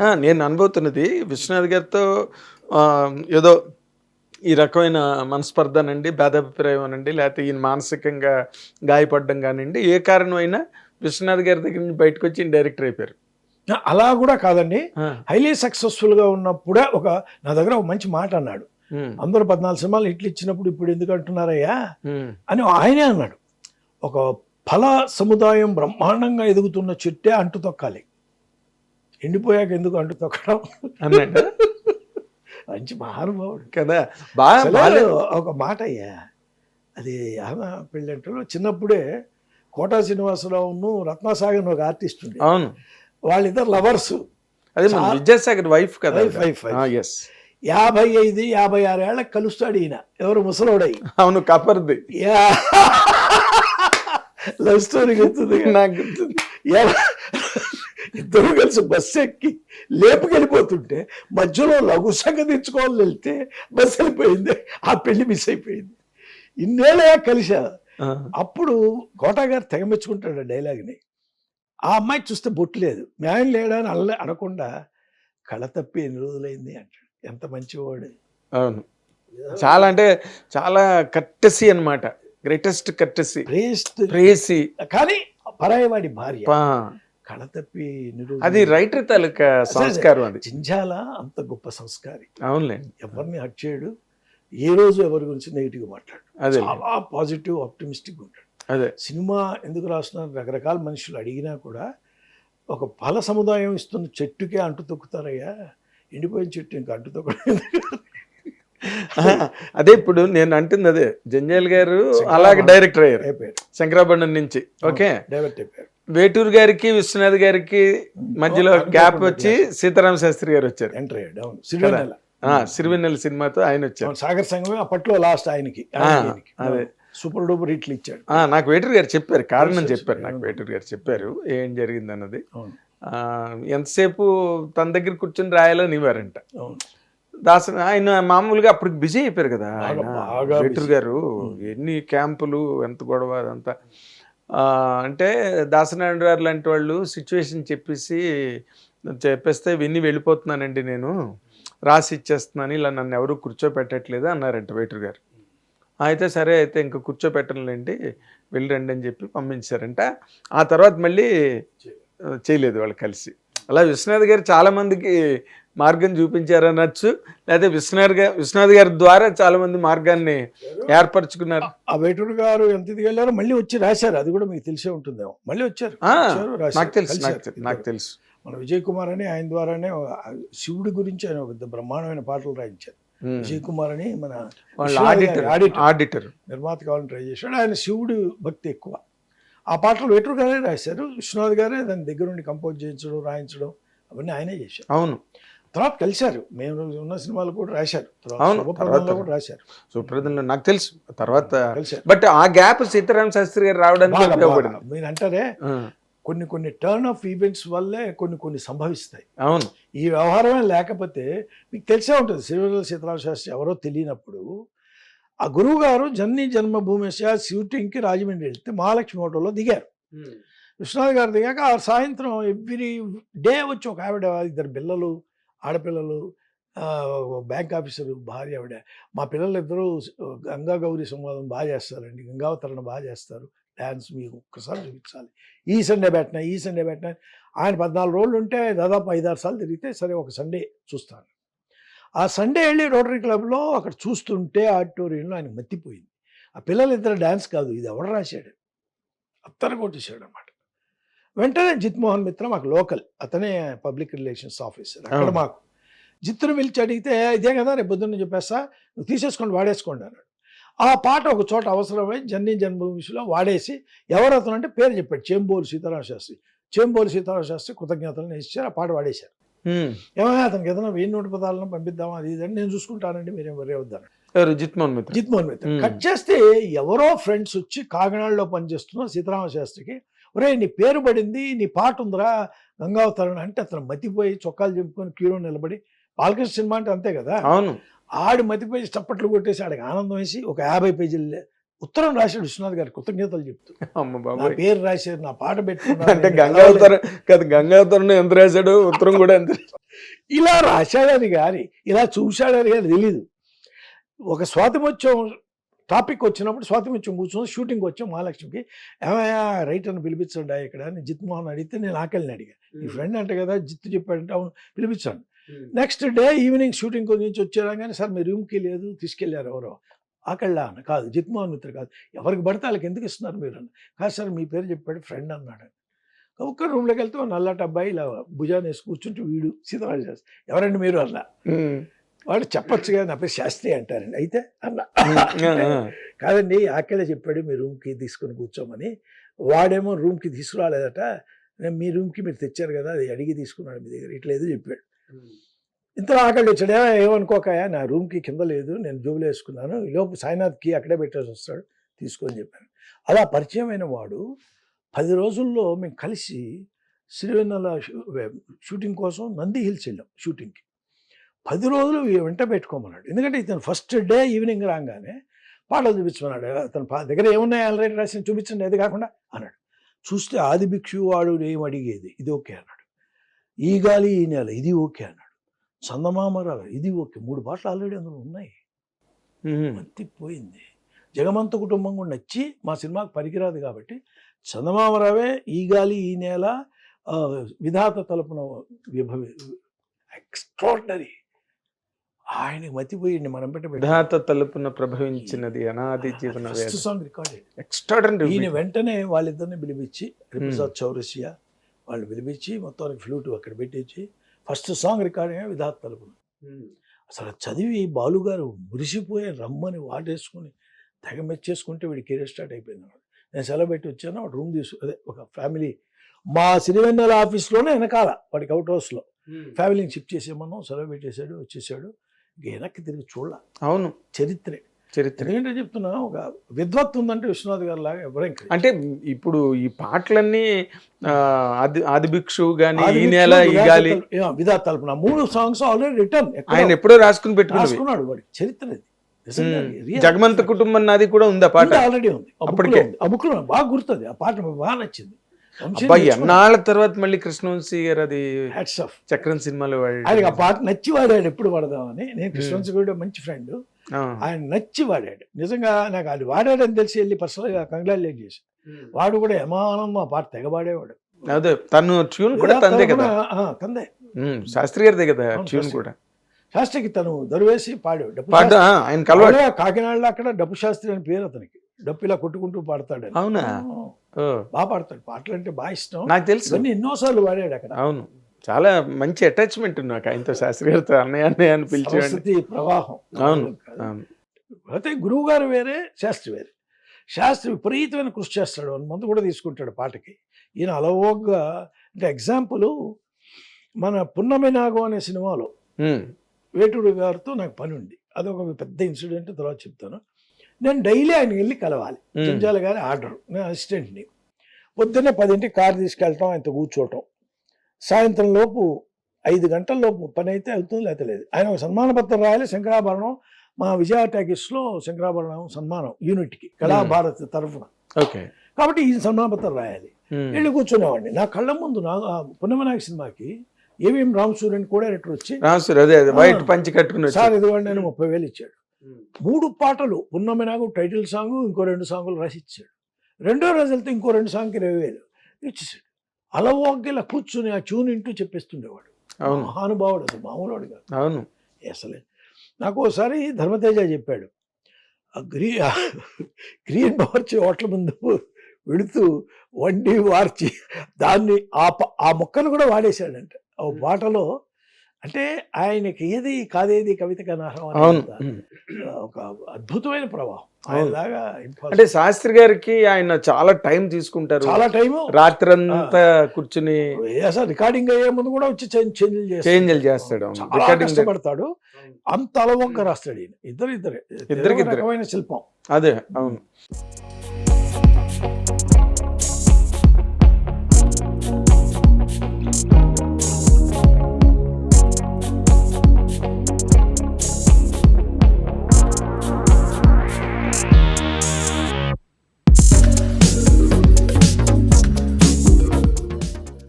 నేను అనుభవుతున్నది విశ్వనాథ్ గారితో ఏదో ఈ రకమైన మనస్పర్ధనండి భేదాభిప్రాయం అనండి లేకపోతే ఈయన మానసికంగా గాయపడడం కానివ్వండి ఏ కారణమైనా విశ్వనాథ్ గారి దగ్గర నుంచి బయటకు వచ్చి డైరెక్టర్ అయిపోయారు. అలా కూడా కాదండి. హైలీ సక్సెస్ఫుల్గా ఉన్నప్పుడే ఒక నా దగ్గర ఒక మంచి మాట అన్నాడు. అందరూ పద్నాలుగు సినిమాలు హిట్లు ఇచ్చినప్పుడు ఇప్పుడు ఎందుకు అంటున్నారయ్యా? అని ఆయనే అన్నాడు. ఒక ఫల సముదాయం బ్రహ్మాండంగా ఎదుగుతున్న చెట్టే అంటు తొక్కాలి. ఎండిపోయాక ఎందుకు అంటు తొక్కడం? అన్నాడు మంచి మహానుభావుడు. కదా? బాగా ఒక మాట అయ్యా. అది ఆమె పెళ్ళంటలో చిన్నప్పుడే కోటా శ్రీనివాసరావును రత్నసాగర్ ఒక ఆర్టిస్ట్ ఉండే. అవును. వాళ్ళిద్దరు లవర్స్. అదే విద్యాసాగర్ వైఫ్ కదా. ఎస్ యాభై ఐదు యాభై ఆరు ఏళ్ళకి కలుస్తాడు ఈయన. ఎవరు ముసలోడై. అవును కపర్ది. యా. లవ్ స్టోరీ గుర్తుంది నాకు గుర్తుంది. ఇద్దరు కలిసి బస్సు ఎక్కి లేపుకెళ్ళిపోతుంటే మధ్యలో లఘు సంగ తెచ్చుకోవాలని వెళ్తే బస్సు వెళ్ళిపోయింది. ఆ పెళ్ళి మిస్ అయిపోయింది. ఇన్నేళ్ళ కలిసా అప్పుడు కోటా గారు తెగ మెచ్చుకుంటాడు ఆ డైలాగ్ని. ఆ అమ్మాయి చూస్తే బొట్టు లేదు. న్యాయం లేడా అని అల్ల అనకుండా కళ తప్పి ఎన్ని రోజులైంది అంటాడు. ఎంత మంచివాడు. అవును. చాలా అంటే చాలా కట్టెసి అన్నమాట. గ్రేటెస్ట్ కట్టెసి ప్రేస్ట్ ప్రేసి కానీ పరాయవాడి భార్య. కళ తప్పి అది రైటర్ తాలూకా సంస్కారం అది. జింజాల అంత గొప్ప సంస్కారి. అవునులేండి ఎవరిని హట్ చేయడు. ఏ రోజు ఎవరి గురించి నెగిటివ్ మాట్లాడు. అదే చాలా పాజిటివ్ ఆప్టిమిస్టిక్ ఉంటాడు. అదే. సినిమా ఎందుకు రాస్తున్నారు రకరకాల మనుషులు అడిగినా కూడా ఒక ఫల సముదాయం ఇస్తున్న చెట్టుకే అంటు తొక్కుతారయ్యా. ఎండిపోయిన చెట్టు ఇంకా అంటు తొక్కడం అదే ఇప్పుడు నేను అంటుంది అదే. జంజాల్ గారు అలాగే డైరెక్టర్ అయ్యారు. అయిపోయారు. శంకరాభరణం నుంచి. ఓకే. డైవర్ట్ అయిపోయారు. వేటూరు గారికి విశ్వనాథ్ గారికి మధ్యలో గ్యాప్ వచ్చి సీతారామ శాస్త్రి గారు వచ్చారు. ఎంటర్ అయ్యాడు అవును. సిరివెన్నెల. సినిమాతో ఆయన వచ్చారు. సాగర్ సంఘమే అప్పట్లో లాస్ట్ ఆయనకి. అదే. సూపర్ డూపర్ హిట్లు ఇచ్చాడు. నాకు వేటూరు గారు చెప్పారు కారణం చెప్పారు నాకు. వేటూరు గారు చెప్పారు ఏం జరిగింది అన్నది ఎంతసేపు తన దగ్గర కూర్చొని రాయాలని ఇవ్వారంట. అవును. దాస ఆయన మామూలుగా అప్పుడు బిజీ అయిపోయారు కదా ఆయన వేటూరు. గారు ఎన్ని క్యాంపులు ఎంత గొడవ అదంతా. అంటే దాసనారాయణ గారు లాంటి వాళ్ళు సిచ్యువేషన్ చెప్పేసి చెప్పేస్తే విని వెళ్ళిపోతున్నానండి నేను. రాసి ఇచ్చేస్తున్నాను ఇలా నన్ను ఎవరు కూర్చోపెట్టట్లేదు అన్నారంట వేటూరు గారు. అయితే సరే అయితే ఇంకా కూర్చోపెట్టనులేండి వెళ్ళరండి అని చెప్పి పంపించారంట. ఆ తర్వాత మళ్ళీ చేయలేదు వాళ్ళు కలిసి. అలా విశ్వనాథ్ గారు చాలా మందికి మార్గం చూపించారనొచ్చు లేకపోతే విశ్వనాథ్ గారు విశ్వనాథ్ గారి ద్వారా చాలా మంది మార్గాన్ని ఏర్పరచుకున్నారు. ఆ వేటూరు గారు ఎంత ఇది వెళ్ళారో మళ్ళీ వచ్చి రాశారు. అది కూడా మీకు తెలిసే ఉంటుందేమో. మళ్ళీ వచ్చారు. నాకు తెలుసు నాకు తెలుసు మన విజయ్ కుమార్ అని ఆయన ద్వారానే శివుడి గురించి ఆయన పెద్ద బ్రహ్మాండమైన పాటలు రాయించారు. విజయ్ కుమార్ అని మన ఆడిటర్ ఆడిటర్. నిర్మాత కావాలని ట్రై చేశాడు. ఆయన శివుడు భక్తి ఎక్కువ. ఆ పాటలు వేటూరు గారే రాశారు. విశ్వనాథ్ గారే దాని దగ్గర నుండి కంపోజ్ చేయించడం రాయించడం అవన్నీ ఆయనే చేశారు. అవును. తర్వాత కలిశారు. మేము ఉన్న సినిమాలు కూడా రాశారు. అవును, కూడా రాశారు. సుప్రదంలో నాకు తెలుసు. తర్వాత బట్ ఆ గ్యాప్ సీతారామ శాస్త్రి గారు రావడానికి. మీరు అంటారే కొన్ని కొన్ని టర్న్ ఆఫ్ ఈవెంట్స్ వల్లే కొన్ని కొన్ని సంభవిస్తాయి. అవును. ఈ వ్యవహారమే లేకపోతే మీకు తెలిసే ఉంటుంది. శ్రీవెల్ల సీతారామ శాస్త్రి ఎవరో తెలియనప్పుడు ఆ గురువు గారు జన్ని జన్మభూమి షూటింగ్కి రాజమండ్రి వెళ్తే మహాలక్ష్మి హోటల్లో దిగారు. విశ్వనాథ్ గారు దిగాక ఆ సాయంత్రం ఎవ్రీ డే వచ్చి ఒక ఆవిడ ఇద్దరు పిల్లలు ఆడపిల్లలు బ్యాంక్ ఆఫీసర్ భార్య ఆవిడ. మా పిల్లలు గంగా గౌరీ సంవాదం బాగా చేస్తారండి. గంగావతరణ బాగా చేస్తారు. డ్యాన్స్ మీకు ఒక్కసారి చూపించాలి. ఈ సండే పెట్టిన ఈ సండే పెట్టినా ఆయన పద్నాలుగు రోజులు ఉంటే దాదాపు ఐదారు సార్లు తిరిగితే సరే ఒక సండే చూస్తాను. ఆ సండే వెళ్ళి రోటరీ క్లబ్లో అక్కడ చూస్తుంటే ఆడిటోరియంలో ఆయన మత్తిపోయింది ఆ పిల్లలు ఇద్దరు డ్యాన్స్ కాదు ఇది ఎవడ రాశాడు? అత్తర కొట్టేశాడు అనమాట వెంటనే జిత్మోహన్ మిత్ర మాకు లోకల్. అతనే పబ్లిక్ రిలేషన్స్ ఆఫీసర్. అక్కడ. మాకు జిత్తును పిలిచి అడిగితే ఇదే కదా రేపు పొద్దున్న చెప్పేస్తా నువ్వు తీసేసుకోండి వాడేసుకోండి అన్నాడు. ఆ పాట ఒక చోట అవసరమై జన్ని జన్మభూమిలో వాడేసి ఎవరు అతను అంటే పేరు చెప్పాడు. చేంబోలు సీతారామ శాస్త్రి. చేంబోలు సీతారామ శాస్త్రి కృతజ్ఞతలను ఇచ్చారు ఆ పాట వాడేశారు. ఏమైనా అతనికి ఏదైనా వెయ్యి నూట పదాలను పంపిద్దామా అది ఇది అని నేను చూసుకుంటానండి మీరేం వరే వద్దాను జిత్మోహన్ మిత్ర. జిత్మోహన్ మిత్ర. కట్ చేస్తే ఎవరో ఫ్రెండ్స్ వచ్చి కాకినాడలో పనిచేస్తున్న సీతారామ శాస్త్రికి ఒరే నీ పేరు పడింది నీ పాట ఉందిరా గంగావతరణ అంటే అతను మతిపోయి చొక్కాలు చెప్పుకొని క్యూలో నిలబడి బాలకృష్ణ సినిమా అంటే అంతే కదా? అవును. ఆడు మతిపోయి చప్పట్లు కొట్టేసి ఆడికి ఆనందం వేసి ఒక యాభై పేజీలు ఉత్తరం రాశాడు విశ్వనాథ్ గారి కృతజ్ఞతలు చెప్తూ. అమ్మ పేరు రాశారు నా పాట పెట్టుకున్నారు అంటే గంగావతరం కదా గంగావతరం ఎంత రాశాడు ఉత్తరం కూడా ఎంత ఇలా రాశాడని కానీ ఇలా చూశాడని కానీ తెలీదు. ఒక స్వాతిమోత్సవం టాపిక్ వచ్చినప్పుడు స్వాతిమోత్సవం కూర్చొని షూటింగ్ వచ్చాం మహాలక్ష్మికి. ఏమయ్యా రైట్ అని పిలిపించండి ఇక్కడ అని జిత్ మోహన్ అడిగితే నేను ఆకలిని అడిగా. ఈ ఫ్రెండ్ అంటే కదా జిత్తు చెప్పాడంటే అవును పిలిపించాను నెక్స్ట్ డే ఈవినింగ్ షూటింగ్ నుంచి వచ్చారా కానీ సార్ మీ రూమ్కి లేదు తీసుకెళ్ళారు ఎవరో. ఆకళ్ళ అన్న కాదు జిత్మోహన్ మిత్ర కాదు. ఎవరికి పడితే వాళ్ళకి ఎందుకు ఇస్తున్నారు మీరు అన్న. కాదు సార్ మీ పేరు చెప్పాడు ఫ్రెండ్ అన్నాడు. ఒక్క రూమ్లోకి వెళ్తే నల్లటి అబ్బాయి ఇలా భుజాన్ని వేసి కూర్చుంటే వీడు సీతారాజు శాస్త్రి ఎవరండి మీరు అన్న ఉమ్. వాడు చెప్పొచ్చుగా నా పేరు శాస్త్రి అంటారండి అయితే అన్న. కాదండి ఆకలే చెప్పాడు మీ రూమ్కి తీసుకొని కూర్చోమని. వాడేమో రూమ్కి తీసుకురాలేదట. నేను మీ రూమ్కి మీరు తెచ్చారు కదా అది అడిగి తీసుకున్నాడు మీ దగ్గర. ఇట్లా ఏదో చెప్పాడు. ఇంత ఆకలి వచ్చాడు. "ఏ, ఏమనుకోకాయా నా రూమ్కి కింద లేదు నేను జోబులో వేసుకున్నాను. ఈ లోపు సాయినాథ్కి అక్కడే పెట్టేసి వస్తాడు తీసుకొని చెప్పాను. అలా పరిచయమైన వాడు పది రోజుల్లో మేము కలిసి సిరివెన్నెల షూ- షూటింగ్ కోసం నంది హిల్స్ వెళ్ళాం షూటింగ్కి. పది రోజులు వెంట పెట్టుకోమన్నాడు. ఎందుకంటే ఇతను ఫస్ట్ డే ఈవినింగ్ రాగానే పాటలు చూపించమన్నాడు. అతను పా- దగ్గర ఏమున్నాయి ఆల్రెడీ రాసిన చూపించండి అది కాకుండా అన్నాడు. చూస్తే ఆది భిక్షు వాడు ఏం అడిగేది? ఇది ఓకే అన్నాడు. ఈ గాలి ఈ నెల ఇది ఓకే అన్నాడు. చందమామరావు ఇది ఓకే. మూడు పాటలు ఆల్రెడీ అందులో ఉన్నాయి. ఉమ్. మత్తిపోయింది జగమంత కుటుంబం కూడా నచ్చి మా సినిమాకి పనికిరాదు కాబట్టి చందమామరావే ఈ గాలి ఈ నేల విధాత తలుపున విభవి ఎక్స్ట్రాడినరీ ఆయనకి మతిపోయింది మనం పెట్ట విధాత తలుపున ప్రభవించినది అనాది జీవన ఫస్ట్ సాంగ్ రికార్డెడ్ ఎక్స్ట్రాడనరీ ఈయన వెంటనే వాళ్ళిద్దరిని పిలిపించి రిప్రసాద్ చౌరసియా వాళ్ళు పిలిపించి మొత్తానికి ఫ్లూట్ అక్కడ పెట్టించి ఫస్ట్ సాంగ్ రికార్డ్ అయినా విధాత తలుపున. అసలు చదివి బాలుగారు మురిసిపోయే రమ్మని వాటేసుకుని తెగ మెచ్చేసుకుంటే వీడి కెరీర్ స్టార్ట్ అయిపోయింది అన్నమాట. నేను సెలవు పెట్టి వచ్చాను ఒక రూమ్ తీసు అదే ఒక ఫ్యామిలీ మా సిరివెన్నెల ఆఫీస్లోనే వెనకాల వాడికి అవుట్ హౌస్లో ఫ్యామిలీని షిఫ్ట్ చేసేమన్నాం సెలవు పెట్టేశాడు వచ్చేసాడు. వెనక్కి తిరిగి చూడాల. అవును. చరిత్రే. చరిత్ర. ఎందుకంటే చెప్తున్నా ఒక విద్వత్తు ఉందంటే విశ్వనాథ్ గారు లాగా ఎవరేం కాదు. అంటే ఇప్పుడు ఈ పాటలన్నీ ఆది ఆది భిక్షు గాని ఆది ఈ నేల ఈ గాలి విధాత తలుపున మూడు సాంగ్స్ ఆల్రెడీ రిటర్న్ ఆయన ఎప్పుడో రాసుకుని పెట్టుకున్నవి. రాసుకున్నాడు వాడి. చరిత్ర ఇది. జగమంత కుటుంబం నాది కూడా ఉంది ఆ పాట ఆల్రెడీ ఉంది. అప్పటికే. ఉంది. ఆ బుక్లో బాగా గుర్తుంది ఆ పాట బాగా నచ్చింది. అబ్బాయి ఎన్నాళ్ళ తర్వాత మళ్ళీ కృష్ణవంశీ గారు అది హ్యాట్స్ ఆఫ్ చక్రం సినిమాలో ఆయనకి ఆ. పాట నచ్చి వాడాడు ఎప్పుడు వాడదామని. నేను కృష్ణవంశీ కూడా మంచి ఫ్రెండ్. ఆయన నచ్చి వాడాడు. నిజంగా నాకు అది వాడాడని తెలిసి వెళ్ళి పర్సనల్గా కంగ్రాచులేట్ చేసి వాడు కూడా యమానం ఆ పాట తెగ పాడేవాడు అదే తను ట్యూన్ కూడా తందే కదా? తందే ఉమ్, శాస్త్రి గారిదే కదా ట్యూన్. కూడా? శాస్త్రికి తను దరువేసి పాడాడు. ఆయన కాకినాడలో అక్కడ డప్పు శాస్త్రి అని పేరు అతనికి. డప్పు ఇలా కొట్టుకుంటూ పాడతాడు అవునా? బాగా పాడతాడు. పాటలు అంటే బాగా ఇష్టం. నాకు తెలుసు. ఎన్నోసార్లు వాడాడు అక్కడ. అవును. చాలా మంచి అటాచ్మెంట్ నాకు. ఆయనతో శాస్త్రి గారితో అన్నయ్య అన్నయ్య అని సరస్వతి ప్రవాహం. అవును అయితే గురువు గారు వేరే శాస్త్రి వేరే. శాస్త్రి విపరీతమైన కృషి చేస్తాడు. వన్ మంత్ కూడా తీసుకుంటాడు పాటకి. ఈయన అలవోగ్గా అంటే ఎగ్జాంపుల్ మన పున్నమి నాగం అనే సినిమాలో వేటూరు గారితో నాకు పని ఉంది. అదొక పెద్ద ఇన్సిడెంట్. తర్వాత చెప్తాను. నేను డైలీ ఆయన వెళ్ళి కలవాలి. చెంచాల గారి ఆర్డర్ నేను అసిస్టెంట్ని. పొద్దున్నే పదింటికి కారు తీసుకెళ్ళటం ఆయనతో కూర్చోవటం. సాయంత్రం లోపు ఐదు గంటల లోపు పని అయితే అవుతుంది లేకపోతే లేదు. ఆయన ఒక సన్మాన పత్రం రాయాలి శంకరాభరణం. మా విజయ టాకీస్లో శంకరాభరణం సన్మానం యూనిట్కి కళాభారత్ తరఫున. ఓకే. కాబట్టి ఈ సన్మాన పత్రం రాయాలి. వెళ్ళి కూర్చునేవాడిని. నా కళ్ళ ముందు నా పున్నమనాయక సినిమాకి ఏవిఎం రామసూర్యన్ కూడా డైరెక్టర్ వచ్చి రాసు అదే అదే వైట్. పంచి కట్టుకుని వచ్చి సార్ ఇదిగోండి నేను ముప్పై వేలు ఇచ్చాడు. మూడు పాటలు పున్నమి నాకు టైటిల్ సాంగ్ ఇంకో రెండు సాంగులు రాసి ఇచ్చాడు రెండో రోజు వెళ్తే ఇంకో రెండు సాంగ్కి ఇరవై వేలు ఇచ్చేసాడు. అలవోగ్గిలా కూర్చుని ఆ ట్యూన్ ఇంటూ చెప్పేస్తుండేవాడు. అవును. మహానుభావుడు అసలు మామూలుడు కాదు. అవును. అసలే. నాకు ఒకసారి ధర్మతేజ చెప్పాడు. ఆ గ్రీ గ్రీన్ మార్చి హోటల్ ముందు వెళుతూ వండి వార్చి దాన్ని ఆ ప- ఆ మొక్కను కూడా వాడేశాడంట. ఆ పాటలో అంటే ఆయనకి ఏది కాదేది కవిత అవును. ఒక అద్భుతమైన ప్రవాహం. ఆయనలాగా అంటే శాస్త్రి గారికి ఆయన చాలా టైం తీసుకుంటారు. చాలా టైము. రాత్రంతా కూర్చుని అసలు రికార్డింగ్ అయ్యే ముందు కూడా వచ్చి చేంజ్ చేంజ్ చేంజ్లు చేస్తాడు కష్టపడతాడు. అంత అలవొక్క రాస్తాడు ఈయన. ఇద్దరు ఇద్దరే. ఇద్దరికి. రకమైన శిల్పం. అదే అవును.